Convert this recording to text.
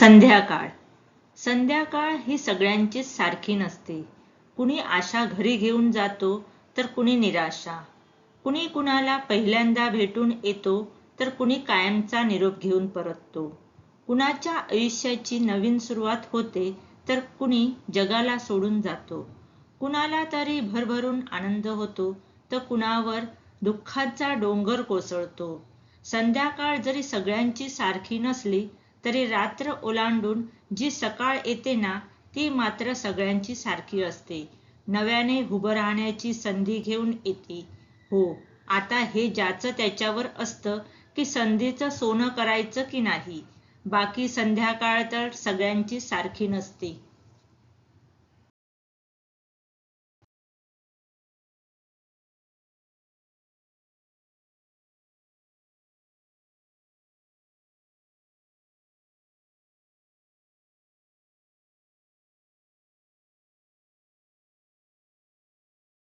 संध्याकाळ. संध्याकाळ ही सगळ्यांचीच सारखी नसते. कुणी आशा घरी घेऊन जातो तर कुणी निराशा. कुणी कुणाला पहिल्यांदा भेटून येतो तर कुणी कायमचा निरोप घेऊन परततो. कुणाच्या आयुष्याची नवीन सुरुवात होते तर कुणी जगाला सोडून जातो. कुणाला तरी भरभरून आनंद होतो तर कुणावर दुःखाचा डोंगर कोसळतो. संध्याकाळ जरी सगळ्यांची सारखी नसली तरी रात्र ओलांडून जी सकाळ येते ना ती मात्र सगळ्यांची सारखी असते. नव्याने उभं राहण्याची संधी घेऊन येते. हो आता हे ज्याचं त्याच्यावर असतं की संधीचं सोनं करायचं की नाही? बाकी संध्याकाळ तर सगळ्यांची सारखी नसते.